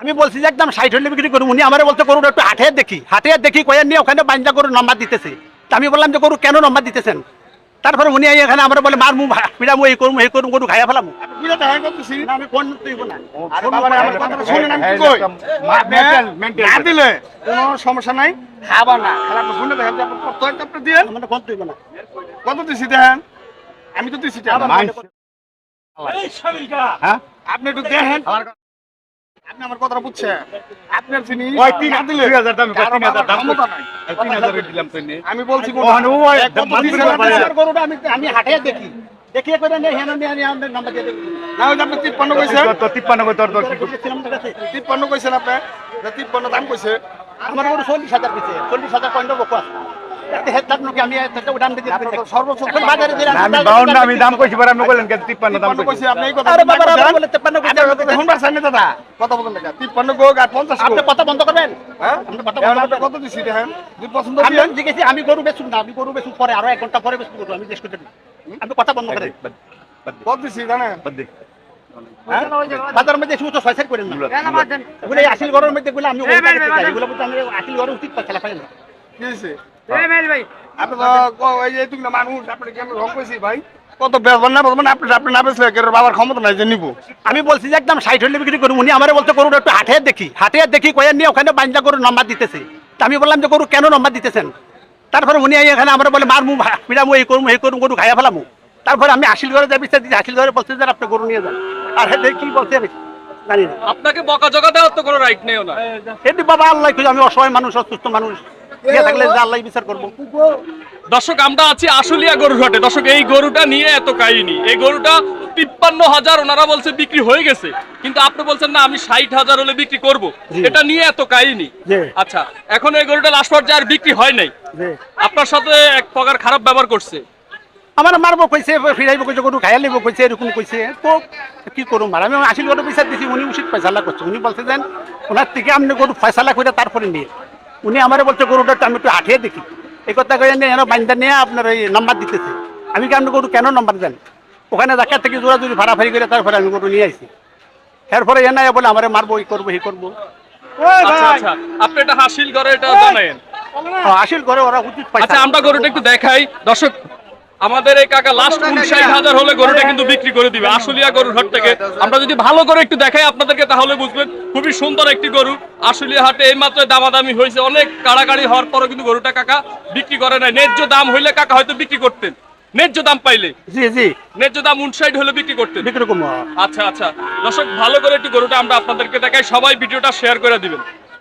আমি বলছি যে একদম ষাট হলে বিক্রি করুন উনি আমার বলতে গরুটা একটু হাটে দেখি। হাটে দেখি কয়েন নিয়ে ওখানে বাঞ্জা গরু নম্বর দিতেছে। তা আমি বললাম যে গরু কেন নম্বর দিতেছেন? তারপরে উনি এখানে আমরা বলে মারমু পিড়ামু এই করমু এই করুম গরু খাইয়া ফেলামু। আমি ফোন না। না দিলে কোনো সমস্যা নাই। খাবার না। খারাপ শুনে দেখেন কত একটা আপনি দিয়েন। আমার ফোন তুইব না। কত দিছি দেখেন আমি তো দিছি হ্যাঁ? আপনি একটু দেখেন। আপনি আমার কথাটা বুঝছেন? আপনার জিনিস ওই তিন না দিলে দুই হাজার দাম কারও তিন হাজার বাবার দাম ক্ষমতা নাই। এই তিন হাজার দিলাম তো নে? আমি বলছি ও, হানু, ওই এক কত মাছ দিছেন বিক্রি আপনি? করে। আমার গরুটা আমি আমি হাটে দেখি। দেখিয়ে করে নিয়ে হেন নিয়ে নিয়ে আমাদের নম্বর দিয়ে দেবেন। না ওই যে আপনি তিপ্পান্ন কইছেন? তো তিপ্পান্ন কই তোর তোর কি ছিলাম তোর কাছে। তিপ্পান্ন কইছেন আপনি? যে তিপ্পান্ন দাম কইছে। আমার গরু চল্লিশ হাজার পিছে চল্লিশ হাজার পয়েন্ট বকু আছে তাতে হেড থাক নাকি আমি বাজারে দাম কইছি পরে আপনি বললেন কেন? তিপ্পান্ন দাম কইছি। আপনি এই কথা আরে বাবা? বলে তিপ্পান্ন কইছি। শুনবার চান না দাদা। কথা বলেন না তিপ্পান্ন গোক আর পঞ্চাশ আপনি কথা বন্ধ করবেন? হ্যাঁ? আপনি কথা এখন বন্ধ করবেন? কত দিছি দেখেন দুই পছন্দ আমি জিজ্ঞেসি আমি গরু বেচুন না আমি গরু বেচুন পরে আরও এক ঘণ্টা পরে গরু আমি জিজ্ঞেস করতে আপনি কথা বন্ধ করেন। কত দিছি জানেন? হ্যাঁ? বাজারের মধ্যে শুধু তো ছয় করেন না এগুলো এই আসিল ঘরের মধ্যে গুলো আমি আসিল ঘরের উচিত খেলা পাই না। কি হয়েছে আপনি তো ক- যে তুমি মানুষ আপনি কেন রং কইছি ভাই? কত বেচবেন না বলবেন আপনি আপনি না বেচলে বাবার ক্ষমতা নাই যে নিব। আমি বলছি যে একদম ষাট হলে বিক্রি করুন উনি আমার বলতে গরুটা একটু হাটে দেখি। হাটে দেখি কয়েন নিয়ে ওখানে বাঞ্জা গরু নম্বর দিতেছে। তা আমি বললাম যে গরু কেন নম্বর দিতেছেন? তারপরে উনি এখানে আমরা বলে মারমু পিড়ামু এই করমু এই করুম গরু খাইয়া ফেলামু। তারপরে আমি আসিল ঘরে যাবি দিচ্ছি আসিল ঘরে বলছে যে আপনি গরু নিয়ে যান। আর হ্যাঁ দেখি কি বলছে জানি না। আপনাকে বকা জগা দেওয়ার তো কোনো রাইট নেই ওনার। এটি বাবা আল্লাহ খুঁজে আমি অসহায় মানুষ অসুস্থ মানুষ। ইয়ে থাকলে আল্লাহ বিচার করব। দর্শক আমরা আছি আশুলিয়া গরুর হাটে দর্শক এই গরুটা নিয়ে এত কাহিনী। এই গরুটা তিপ্পান্ন হাজার ওনারা বলছে বিক্রি হয়ে গেছে। কিন্তু আপনি বলছেন না আমি ষাট হাজার হলে বিক্রি করব। এটা নিয়ে এত কাহিনী। আচ্ছা এখন এই গরুটা লাস্ট পর্যায়ে আর বিক্রি হয় নাই। আপনার সাথে এক প্রকার খারাপ ব্যবহার করছে। আমার মারবো কইছে ফিরাইবো কইছে গরু খাইয়া লিবো কইছে এরকম কইছে। তো কি করুম আর? আমি আসিল গরু বিচার দিছি উনি উচিত ফয়সালা করছে। উনি বলছে দেন ওনার থেকে আপনি গরু ফয়সালা করে তারপরে নিয়ে। উনি আমার বলছে গরুটা একটু আমি একটু হাঁটিয়ে দেখি। এই কথা কে আমি এনে বান্ধা নিয়ে আপনার এই নাম্বার দিতেছে। আমি কি আপনি গরু কেন নাম্বার দেন? ওখানে দেখা থেকে জোরাজুরি ফাড়াফাড়ি করে তারপরে আমি গরু নিয়ে আইছি। এরপরে নাই বলে আমার মারবো এই করব এই করব। আচ্ছা আচ্ছা আপনি এটা হাসিল করে এটা জানেন? আসিল করে ওরা উচিত আচ্ছা আমরা গরুটা একটু দেখাই। দর্শক আমাদের এই কাকা লাস্ট উনষাট হাজার হলে গরুটা কিন্তু বিক্রি করে দিবে আশুলিয়া গরুর হাট থেকে। আমরা যদি ভালো করে একটু দেখাই আপনাদেরকে তাহলে বুঝবেন খুবই সুন্দর একটি গরু। আশুলিয়া হাটে এই মাত্র দামাদামি হয়েছে অনেক কাড়াকাড়ি হওয়ার পরও কিন্তু গরুটা কাকা বিক্রি করে নাই। ন্যায্য দাম হইলে কাকা হয়তো বিক্রি করতেন। ন্যায্য দাম পাইলে। জি জি। ন্যায্য দাম উনষাট হলে বিক্রি করতেন। বিক্রি আচ্ছা আচ্ছা। দর্শক ভালো করে একটু গরুটা আমরা আপনাদেরকে দেখাই। সবাই ভিডিওটা শেয়ার করে দিবেন।